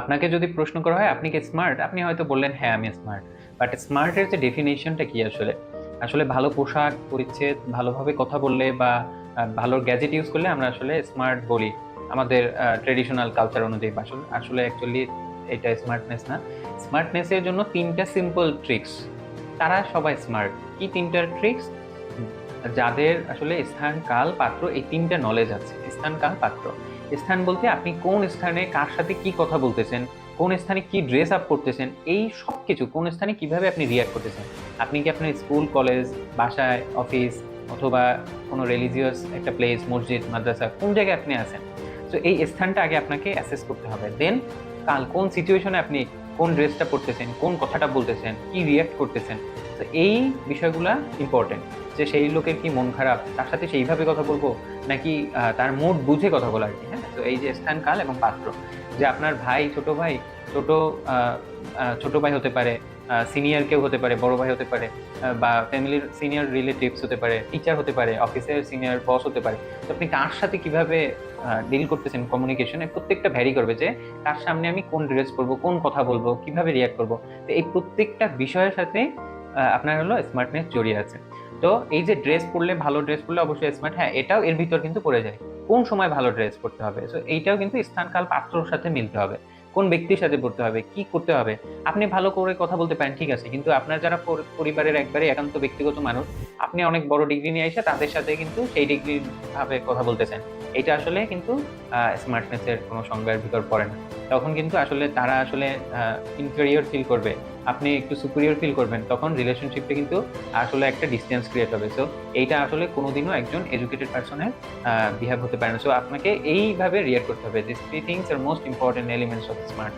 আপনাকে যদি প্রশ্ন করা হয়, আপনি কি স্মার্ট আপনি হয়তো বললেন হ্যাঁ আমি স্মার্ট বাট স্মার্টের যে ডেফিনেশনটা কি আসলে? আসলে ভালো পোশাক, পরিচ্ছেদ, ভালোভাবে কথা বললে বা ভালো গ্যাজেট ইউজ করলে আমরা আসলে স্মার্ট বলি। আমাদের ট্রেডিশনাল কালচার অনুযায়ী আসলে আসলে অ্যাকচুয়ালি এটা স্মার্টনেস না। স্মার্টনেসের জন্য তিনটা সিম্পল ট্রিক্স তারা সবাই স্মার্ট কি তিনটা ট্রিক্স যাদের আসলে স্থান, কাল, পাত্র, এই তিনটা নলেজ আছে। স্থান কাল পাত্র? স্থান বলতে আপনি কোন স্থানে কার সাথে কি কথা বলতেছেন, কোন স্থানে কি ড্রেস আপ করতেছেন, এই সব কিছু কোন স্থানে কীভাবে আপনি রিয়াক্ট করতেছেন? আপনি কি আপনার স্কুল, কলেজ, বাসায় অফিস অথবা কোনো রিলিজিয়াস একটা প্লেস মসজিদ, মাদ্রাসা কোন জায়গায় আপনি আছেন? তো এই স্থানটা আগে আপনাকে অ্যাসেস করতে হবে। দেন কাল কোন সিচুয়েশনে আপনি কোন ড্রেসটা পরতেছেন, কোন কথাটা বলতেছেন, কি রিয়াক্ট করতেছেন, তো এই বিষয়গুলো ইম্পর্টেন্ট যে সেই লোকের কি মন খারাপ, তার সাথে সেইভাবে কথা বলব, নাকি তার মুড বুঝে কথা বলা আর কি হ্যাঁ? তো এই যে স্থান কাল এবং পাত্র। যে আপনার ভাই, ছোট ভাই, ছোট ছোট ভাই হতে পারে সিনিয়র কেউ হতে পারে, বড় ভাই হতে পারে বা ফ্যামিলির সিনিয়র রিলেটিভস হতে পারে টিচার হতে পারে অফিসের সিনিয়র বস হতে পারে। তো আপনি কার সাথে কীভাবে ডিল করতেছেন কমিউনিকেশনে প্রত্যেকটা ভ্যারি করবে যে তার সামনে আমি কোন ড্রেস পরবো, কোন কথা বলব, কীভাবে রিয়াক্ট করব। তো এই প্রত্যেকটা বিষয়ের সাথে আপনার হলো স্মার্টনেস জড়িয়ে আছে। তো এই যে ড্রেস পরলে ভালো ড্রেস পরলে অবশ্যই স্মার্ট হ্যাঁ এটাও এর ভিতর কিন্তু পড়ে যায়। কোন সময় ভালো ড্রেস পরতে হবে? সো এইটাও কিন্তু স্থানকাল পাত্রর সাথে মিলতে হবে। কোন ব্যক্তির সাথে পড়তে হবে, কি করতে হবে, আপনি ভালো করে কথা বলতে পারেন, ঠিক আছে। কিন্তু আপনার যারা পরিবারের একবারে একান্ত ব্যক্তিগত মানুষ, আপনি অনেক বড় ডিগ্রি নিয়ে এসে তাদের সাথে কিন্তু সেই ডিগ্রি ভাবে কথা বলতেছেন এটা আসলে কিন্তু স্মার্টনেসের কোনো সংজ্ঞার ভিতর পড়ে না। তখন কিন্তু আসলে তারা আসলে ইনফেরিয়র ফিল করবে। আপনি একটু সুপিরিয়র ফিল করবেন, তখন রিলেশনশিপটা কিন্তু আসলে একটা ডিস্টেন্স ক্রিয়েট হবে। সো এইটা আসলে কোনোদিনও একজন এডুকেটেড পার্সনের বিহেভ হতে পারে না। সো আপনাকে এইভাবে রিয়েক্ট করতে হবে this three things are most important elements of smart